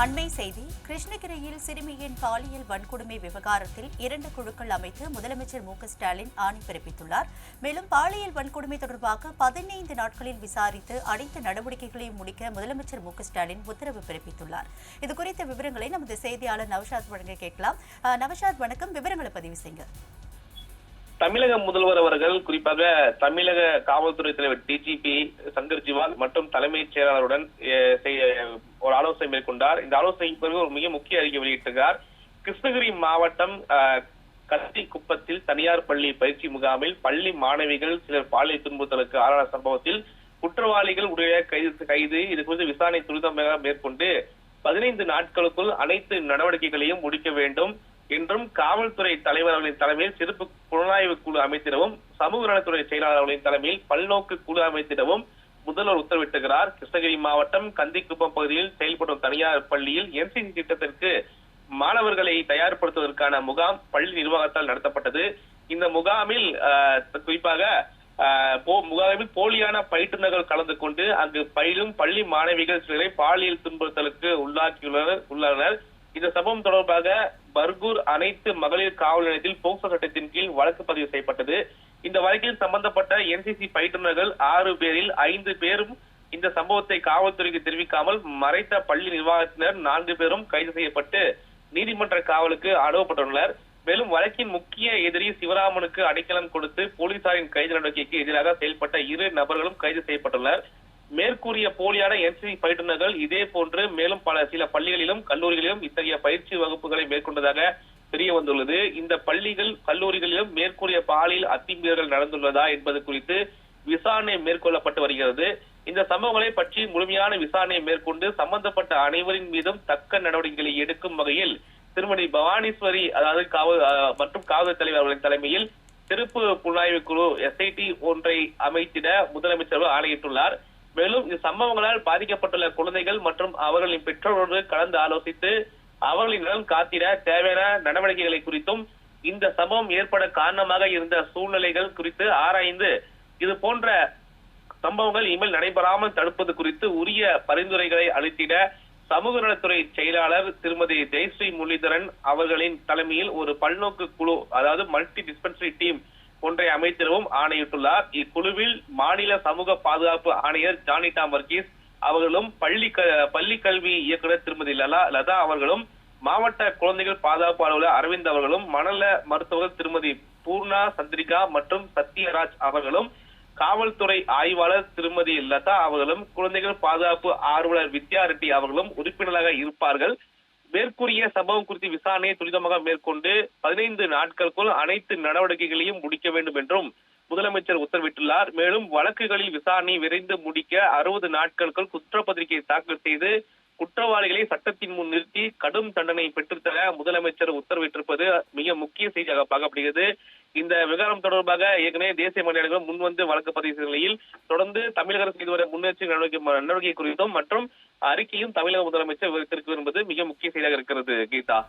அண்மை செய்தி கிருஷ்ணகிரியில் சிறுமியின் பாலியல் வன்கொடுமை விவகாரத்தில் இரண்டு குழுக்கள் அமைத்து முதலமைச்சர் மு ஸ்டாலின் ஆணை பிறப்பித்துள்ளார். மேலும் பாலியல் வன்கொடுமை தொடர்பாக பதினைந்து நாட்களில் விசாரித்து அனைத்து நடவடிக்கைகளையும் முடிக்க முதலமைச்சர் மு ஸ்டாலின் உத்தரவு பிறப்பித்துள்ளார். இது குறித்த விவரங்களை நமது செய்தியாளர் நவஷாத் வழங்க கேட்கலாம். நவஷாத் வணக்கம். விவரங்களை பதிவு செய்யுங்க. தமிழக முதல்வர் அவர்கள் குறிப்பாக தமிழக காவல்துறை தலைவர் டிஜிபி சங்கர் ஜிவால் மற்றும் தலைமைச் செயலாளருடன் ஒரு ஆலோசனை மேற்கொண்டார். இந்த ஆலோசனைக்கு பிறகு ஒரு மிக முக்கிய அறிக்கை வெளியிட்டிருக்கிறார். கிருஷ்ணகிரி மாவட்டம் அஹ், கத்தி குப்பத்தில் தனியார் பள்ளி பயிற்சி முகாமில் பள்ளி மாணவிகள் சிலர் பாலியல் துன்புறுத்தலுக்கு ஆளான சம்பவத்தில் குற்றவாளிகள் உடைய கைது கைது. இது குறித்து விசாரணை துரிதமாக மேற்கொண்டு பதினைந்து நாட்களுக்குள் அனைத்து நடவடிக்கைகளையும் முடிக்க வேண்டும் என்றும் காவல்துறை தலைவர் அவர்களின் தலைமையில் சிறப்பு புலனாய்வு குழு அமைத்திடவும் சமூக நலத்துறை செயலாளர் அவர்களின் தலைமையில் பல்நோக்கு குழு அமைத்திடவும் முதல்வர் உத்தரவிட்டுகிறார். கிருஷ்ணகிரி மாவட்டம் கந்திக்குப்பம் பகுதியில் செயல்படும் தனியார் பள்ளியில் என்சிசி திட்டத்திற்கு மாணவர்களை தயார்படுத்துவதற்கான முகாம் பள்ளி நிர்வாகத்தால் நடத்தப்பட்டது. இந்த முகாமில் குறிப்பாக போ- முகாமில் போலியான பயிற்றுநர்கள் கலந்து கொண்டு அங்கு பயிலும் பள்ளி மாணவிகள் சிலரை பாலியல் துன்புறுத்தலுக்கு உள்ளாக்கியுள்ளனர் உள்ளனர். இந்த சம்பவம் தொடர்பாக பர்கூர் அனைத்து மகளிர் காவல் நிலையத்தில் போக்சோ சட்டத்தின் கீழ் வழக்கு பதிவு செய்யப்பட்டது. இந்த வழக்கில் சம்பந்தப்பட்ட என்சிசி பயிற்றுநர்கள் ஆறு பேரில் ஐந்து பேரும் இந்த சம்பவத்தை காவல்துறைக்கு தெரிவிக்காமல் மறைத்த பள்ளி நிர்வாகத்தினர் நான்கு பேரும் கைது செய்யப்பட்டு நீதிமன்ற காவலுக்கு அனுப்பப்பட்டுள்ளனர். மேலும் வழக்கின் முக்கிய எதிரி சிவராமனுக்கு அடைக்கலம் கொடுத்து போலீசாரின் கைது நடவடிக்கைக்கு எதிராக செயல்பட்ட இரு நபர்களும் கைது செய்யப்பட்டுள்ளனர். மேற்கூறிய போலியான என்சிசி பயிற்றுநர்கள் இதே போன்று மேலும் பல சில பள்ளிகளிலும் கல்லூரிகளிலும் இத்தகைய பயிற்சி வகுப்புகளை மேற்கொண்டதாக தெரிய வந்துள்ளது. இந்த பள்ளிகள் கல்லூரிகளிலும் மேற்கூறிய பாலியல் அத்துமீறல்கள் நடந்துள்ளதா என்பது குறித்து விசாரணை மேற்கொள்ளப்பட்டு வருகிறது. இந்த சம்பவங்களை பற்றி முழுமையான விசாரணையை மேற்கொண்டு சம்பந்தப்பட்ட அனைவரின் மீதும் தக்க நடவடிக்கைகளை எடுக்கும் வகையில் திருமதி பவானீஸ்வரி அதாவது காவல் மற்றும் காவல் தலைவர் அவர்களின் தலைமையில் சிறப்பு புலனாய்வு குழு எஸ்ஐடி ஒன்றை அமைத்திட முதலமைச்சர் ஆணையிட்டுள்ளார். மேலும் இந்த சம்பவங்களால் பாதிக்கப்பட்டுள்ள குழந்தைகள் மற்றும் அவர்களின் பெற்றோரோடு கலந்து ஆலோசித்து அவர்களின் நலன் காத்திட தேவையான நடவடிக்கைகளை குறித்தும் இந்த சம்பவம் ஏற்பட காரணமாக இருந்த சூழ்நிலைகள் குறித்து ஆராய்ந்து இது போன்ற சம்பவங்கள் இனிமேல் நடைபெறாமல் தடுப்பது குறித்து உரிய பரிந்துரைகளை அளித்திட சமூக நலத்துறை செயலாளர் திருமதி ஜெயஸ்ரீ முரளிதரன் அவர்களின் தலைமையில் ஒரு பல்நோக்கு குழு அதாவது மல்டி டிஸ்பென்சரி டீம் ஒன்றை அமைத்திடவும் ஆணையிட்டுள்ளார். இக்குழுவில் மாநில சமூக பாதுகாப்பு ஆணையர் ஜானிடா வர்கீஸ் அவர்களும் பள்ளி பள்ளி கல்வி இயக்குனர் திருமதி லலா லதா அவர்களும் மாவட்ட குழந்தைகள் பாதுகாப்பு அலுவலர் அரவிந்த் அவர்களும் மணல மருத்துவர்கள் திருமதி பூர்ணா சந்திரிகா மற்றும் சத்யராஜ் அவர்களும் காவல்துறை ஆய்வாளர் திருமதி லதா அவர்களும் குழந்தைகள் பாதுகாப்பு ஆர்வலர் வித்யா ரெட்டி அவர்களும் உறுப்பினராக இருப்பார்கள். மேற்கூறிய சம்பவம் குறித்து விசாரணையை துரிதமாக மேற்கொண்டு பதினைந்து நாட்களுக்குள் அனைத்து நடவடிக்கைகளையும் முடிக்க வேண்டும் என்றும் முதலமைச்சர் உத்தரவிட்டுள்ளார். மேலும் வழக்குகளில் விசாரணை விரைந்து முடிக்க அறுபது நாட்களுக்குள் குற்றப்பத்திரிகை தாக்கல் செய்து குற்றவாளிகளை சட்டத்தின் முன் நிறுத்தி கடும் தண்டனை பெற்றுத்தர முதலமைச்சர் உத்தரவிட்டிருப்பது மிக முக்கிய செய்தியாக பார்க்கப்படுகிறது. இந்த விவகாரம் தொடர்பாக ஏற்கனவே தேசிய மனிதர்கள் முன்வந்து வழக்கு பதிவு செய்த நிலையில் தொடர்ந்து தமிழக அரசு செய்து வரும் முன்னெச்சரிக்கை நடவடிக்கை நடவடிக்கை குறித்தும் மற்றும் அறிக்கையும் தமிழக முதலமைச்சர் விவரித்திருக்கும் என்பது மிக முக்கிய செய்தியாக இருக்கிறது கீதா.